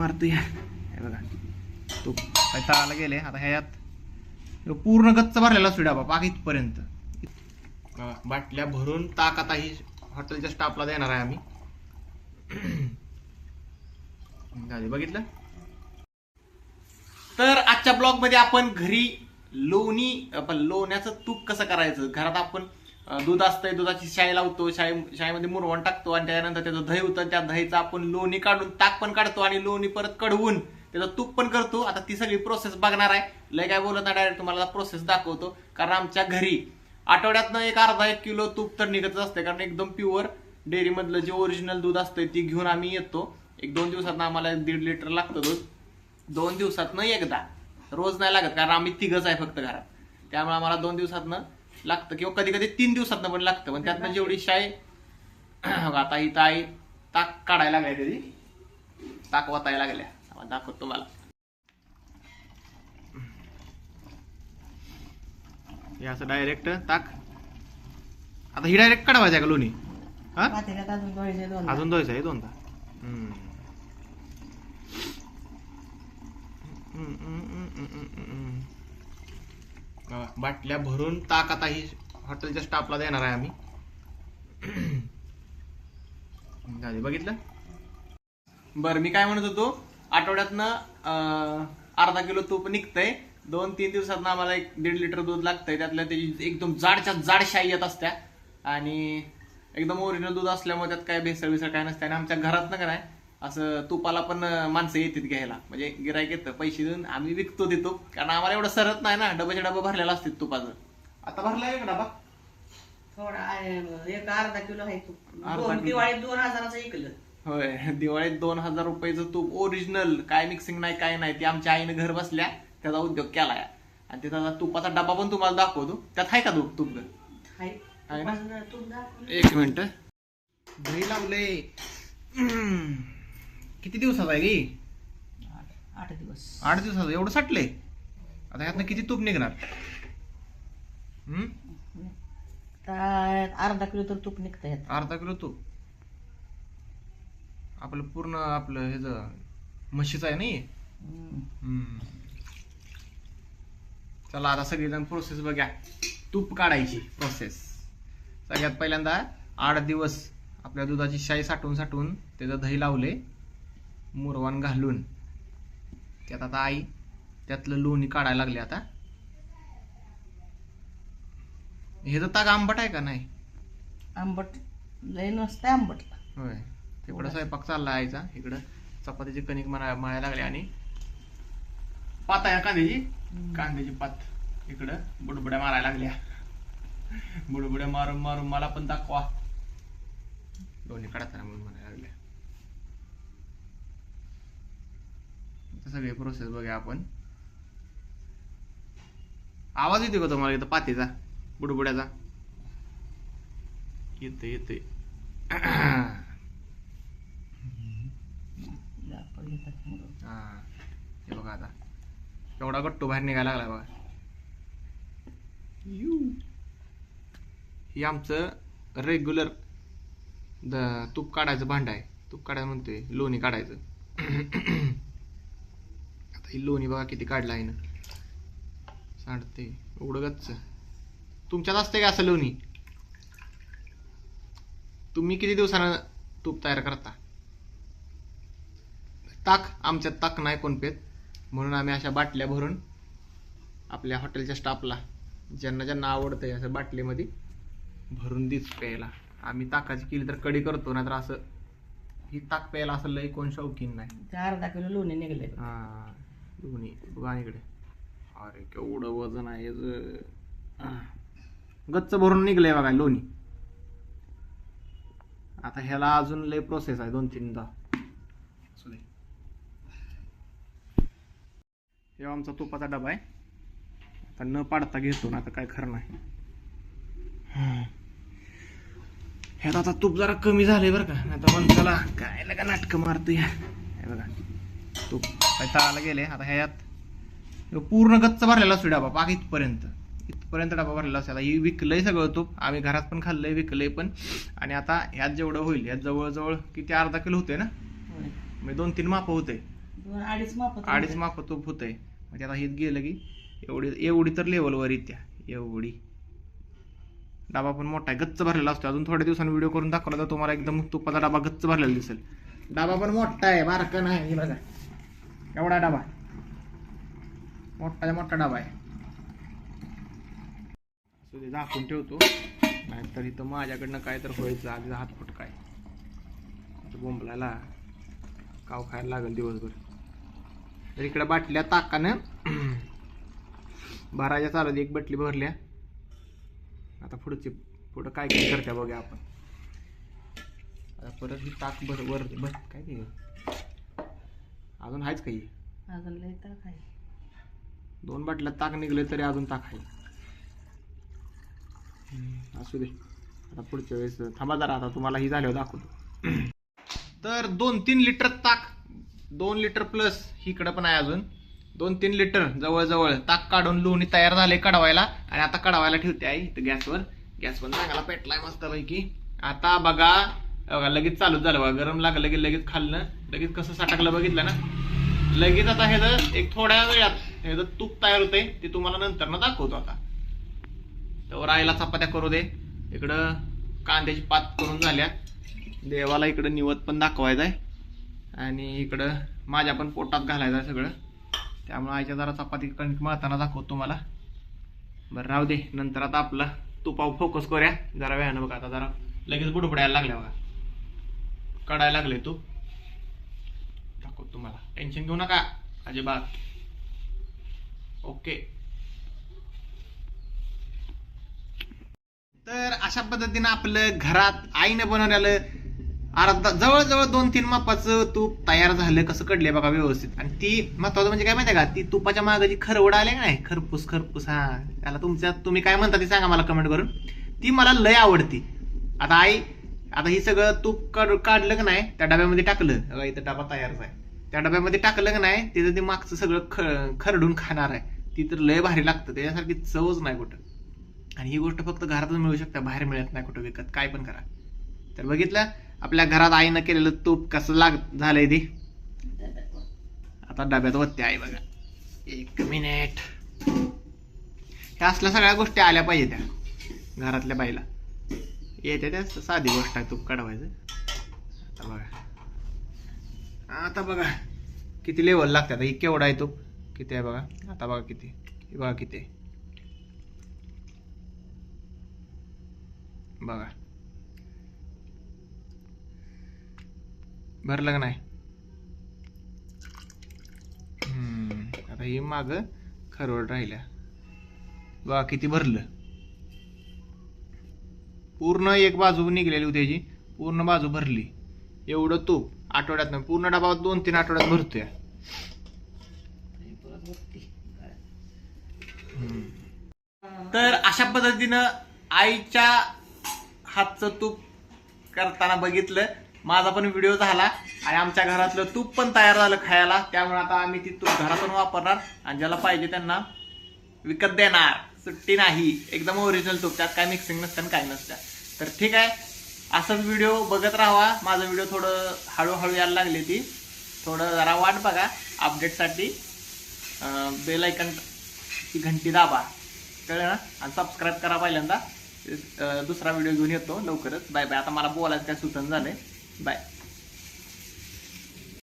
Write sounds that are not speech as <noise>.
मारतोय. हे बघा. तो तळाला गेले. आता ह्यात पूर्ण गच्च भरलेला असतो डाबा पाक इथपर्यंत. बाटल्या भरून ताक आता ही हॉटेलच्या स्टाफला देणार आहे आम्ही. बघितलं? तर आजच्या ब्लॉगमध्ये आपण घरी लोणी आपण लोण्याचं तूप कसं करायचं? घरात आपण दूध असतंय दुधाची शाई लावतो शाई शाईमध्ये मुरवण टाकतो आणि त्यानंतर त्याचं दही होतं त्या दहीचं आपण लोणी काढून ताक पण काढतो आणि लोणी परत कढवून त्याचं तूप पण करतो. आता ती सगळी प्रोसेस बघणार आहे. लय काय बोलत नाही डायरेक्ट तुम्हाला प्रोसेस दाखवतो. कारण आमच्या घरी आठवड्यातनं एक अर्धा एक किलो तूप तर निघतच असते कारण एकदम प्युअर डेअरी मधलं जे ओरिजिनल दूध असतंय ती घेऊन आम्ही येतो. एक दोन दिवसात आम्हाला दीड लिटर लागतं दूध. दोन दिवसातनं एकदा. रोज नाही लागत कारण आम्ही तिघच आहे फक्त घरात. त्यामुळे आम्हाला दोन दिवसातनं लागतं. किंवा कधी कधी तीन दिवसातनं पण लागतं. पण त्यातनं जेवढी शाई <clears throat> आता ही ताई ताक काढायला लागल्या त्याची ताक वाचायला लागल्या. दाखवतो तुम्हाला. हे असं डायरेक्ट ताक. आता ही डायरेक्ट काढवायचं आहे का लोणी? हा? अजून दोयचं आहे दोनदा. हम्म. हम्म, हम्म, हम्म, हम्म, हम्म, हम्म. बघा, बाटल्या भरून ताक आता ही हॉटेलच्या स्टाफला देणार आहे आम्ही. झाले बघितलं? बरं मी काय म्हणत होतो? आठवड्यातनं अर्धा किलो तूप निघतंय. दोन तीन दिवसात आम्हाला एक दीड लिटर दूध लागतंय. त्यातल्या त्याची एकदम जाडच्या जाड शाई येत असत्या. आणि एकदम ओरिजिनल दूध असल्यामुळे त्यात काय भेसळ बिसळ काय नसते आणि आमच्या घरात ना काय असं तुपाला पण माणसं येतात घ्यायला. म्हणजे गिरायक येतं पैसे देऊन आम्ही विकतो ते तूप कारण आम्हाला एवढं सरत नाही ना डब्याचे डबा भरलेला असतात तुपाचं. आता भरलाय का डबा. थोडा आहे, एक अर्धा किलो आहे तू अर्धा दोन किलो. दिवाळीत दोन हजाराचं ऐकलं होय दिवाळीत दोन हजार रुपयाचं तूप ओरिजिनल काय मिक्सिंग नाही काय नाही ते आमच्या आईनं घर बसल्या त्याचा उद्योग केलाय. आणि त्याचा तुपाचा डबा पण तुम्हाला दाखवतो. त्यात आहे का तूप तूप आहे. ना? दाखवलं. एक मिनिट. दही लावले किती दिवसाचा आहे की आठ- आठ दिवस. आठ दिवसाचं एवढं साठले आता ह्यातनं किती तूप निघणार? हम्म? तर अर्धा किलो तर तूप निघतं. अर्धा किलो तूप. आपलं पूर्ण आपलं हे ज म्हशीचं आहे नाही. हम्म. चला आता सगळेजण प्रोसेस बघा तूप काढायची प्रोसेस सगळ्यात पहिल्यांदा आठ दिवस आपल्या दुधाची शाई साठवून साठवून त्याचं दही लावले. मुरवान घालून. त्यात आता आई त्यातलं लोणी काढायला लागले आता. हे तर ताग आंबट आहे का नाही? आंबट लय नसतं आंबट. होय. तिकडं स्वयंपाक चालला आईचा. इकडं चपातीची कणिक मळा मळायला लागली आणि पात आहे कांद्याची. कांद्याची पात. इकडं बुडबुड्या मारायला लागल्या. बुडबुड्या मारून मारून मला पण दाखवा. दोन्ही काढताना म्हणून म्हणायला लागल्या. आता सगळे प्रोसेस बघूया आपण. आवाज येतो का तुम्हाला इथं पातीचा? बुडबुड्याचा? येते येते. हा हे बघा आता. एवढा गट्टू बाहेर निघायला लागला बघा. यू. हे आमचं रेग्युलर द तूप काढायचं भांड आहे. तूप काढायचं म्हणतोय लोणी काढायचं. लोणी बघा किती काढलं आहे ना. सांडते एवढं गच्च. तुमच्यात असते का असं लोणी? तुम्ही किती दिवसानं तूप तयार करता? ताक. आमच्यात ताक नाही कोण पेत. म्हणून आम्ही अशा बाटल्या भरून आपल्या हॉटेलच्या स्टाफला ज्यांना ज्यांना आवडतंय असं बाटलीमध्ये भरून दीच प्यायला. आम्ही ताकाची केली तर कडी करतो नाहीतर असं ही ताक प्यायला असं लय कोण शौकीन नाही. अर्धा किलो लोणी निघले हा. दोन्ही बघा इकडे. अरे केवढं वजन आहे. गच्च भरून निघलंय बघा लोणी. आता ह्याला अजून लय प्रोसेस आहे दोन तीनदा. हे आमचा तुपाचा डबा आहे. आता न पाडता घेतो ना आता काय खरं नाही. ह्यात आता तूप जरा कमी झालंय बरं का. नाही तर पण चला काय लगा नाटकं मारतो या हे बघा. तूप तळाला गेले आता ह्यात ह्यो पूर्ण गच्च भरलेला असतो डबा पाक इथपर्यंत. इथपर्यंत डबा भरलेला असतो. आता ही विकलंय सगळं तूप. आम्ही घरात पण खाल्लंय विकलंय पण. आणि आता ह्यात जेवढं होईल ह्यात जवळजवळ किती अर्धा किलो होते ना? म्हणजे दोन तीन माप होते अडीच माप अडीच माप तूप होतंय. म्हणजे आता हे गेलं की एवढी एवढी तर लेवलवर येत्या. एवढी. डबा पण मोठा आहे. गच्च भरलेला असतो अजून थोड्या दिवसांनी व्हिडिओ करून दाखवला तर तुम्हाला एकदम तुपाचा डबा गच्च भरलेला दिसेल. डबा पण मोठा आहे बारका नाही बघा. एवढा डबा मोठा मोठा डबा आहे. असू दे झाकून ठेवतो. नाहीतर इथं माझ्याकडनं काय तर व्हायचं आधी हात फुट काय बोंबलायला काव खायला लागेल दिवसभर. तर इकडे बाटल्या ताकानं भरायच्या चालू एक बाटली भरल्या. आता पुढची पुढं काय काय करत्या बघूया आपण. आता परत ही ताक भर वर बस काय ते? अजून आहेच काही. अजून लय तर काय दोन बाटल्या ताक निघले तरी अजून ताक आहे. हम्म, असू दे. आता पुढच्या वेळेस थांबा जरा आता तुम्हाला ही झाल्यावर दाखवतो. <clears throat> तर दोन तीन लिटर ताक दोन लिटर प्लस इकडं पण आहे अजून. दोन तीन लिटर जवळजवळ ताक काढून लोणी तयार झाले कढवायला. आणि आता कढवायला ठेवते आई इथं गॅसवर. गॅस पण चांगला पेटलाय मस्त पैकी आता बघा बघा लगेच चालू झालं बघा. गरम लागलं की लगेच खाल्लं. लगेच कसं साठाकलं बघितलं ना? लगेच आता हे एक थोड्या वेळात हे तूप तयार होते ते तुम्हाला नंतर ना दाखवतो आता. तर आईला चपात्या करू दे. इकडं कांद्याची पात करून झाल्या. देवाला इकडं निवत पण दाखवायचं आहे. आणि इकडं माझ्या पण पोटात घालायचं आहे सगळं. त्यामुळे आईच्या जरा चपाती कणिक मळताना दाखवतो तुम्हाला. बरं राहू दे. नंतर आता आपला तुपाव फोकस करूया. जरा वेळानं बघा आता जरा. लगेच बुडबुडायला लागल्या बघा. कळायला लागले तू. दाखव तुम्हाला. टेन्शन घेऊ नका अजिबात. ओके तर अशा पद्धतीनं आपलं घरात आईनं बनवलेलं अर्धा जवळजवळ दोन तीन मापाचं तूप तयार झालं कसं कडले बघा व्यवस्थित. आणि ती महत्वाचं म्हणजे काय माहिती का? ती तुपाच्या मागे जी खरवड आले का नाही? खरपूस खरपूस हा. त्याला तुमच्या तुम्ही काय म्हणता ते सांगा मला कमेंट करून. ती मला लय आवडती. आता आई आता हे सगळं तूप काढ काढलं का नाही त्या डब्यामध्ये टाकलं. बघा इथं डबा तयारच आहे. त्या डब्यामध्ये टाकलं का नाही तिथं ते मागचं सगळं ख खरडून खाणार आहे. ती तर लय भारी लागतं. त्याच्यासारखी चवच नाही कुठं. आणि ही गोष्ट फक्त घरातच मिळू शकते. बाहेर मिळत नाही कुठं विकत. काय पण करा. तर बघितलं आपल्या घरात आईनं केलेलं तूप कसं लाग झालंय ते? आता डब्यात वत्ते आहे बघा. एक मिनिट. ह्या असल्या सगळ्या गोष्टी आल्या पाहिजे त्या. घरातल्या बाईला. येते त्या साधी गोष्ट आहे तूप काढवायचं. आता बघा. आता बघा किती लेवल लागतात ही केवढा आहे तूप? किती आहे बघा? आता बघा किती. हे बघा किती आहे. बघा. भरलं का नाही? आता हे माग खरवड राहिल्या. बघा किती भरलं. पूर्ण एक बाजू निघलेली होती त्याची पूर्ण बाजू भरली. एवढं तूप आठवड्यात नाही. पूर्ण डबा दोन तीन आठवड्यात भरतोय. तर अशा पद्धतीनं आईच्या हातचं तूप करताना बघितलं. माझा पण व्हिडिओ झाला आणि आमच्या घरातलं तूप पण तयार झालं खायला. त्यामुळे आता आम्ही ती तूप घरातून वापरणार आणि ज्याला पाहिजे त्यांना विकत देणार. सुट्टी नाही. एकदम ओरिजिनल तूप त्यात काय मिक्सिंग नसतं आणि काय नसतं. तर ठीक आहे. असंच व्हिडिओ बघत राहावा माझा व्हिडिओ थोडं हळूहळू यायला लागली ती. थोडं जरा वाट बघा. अपडेटसाठी बेल ऐकन ची घंटी दाबा. कळलं ना? आणि सबस्क्राईब करा पहिल्यांदा. दुसरा व्हिडिओ घेऊन येतो लवकरच. बाय बाय आता मला बोलायचं काय सुचन आहे बाय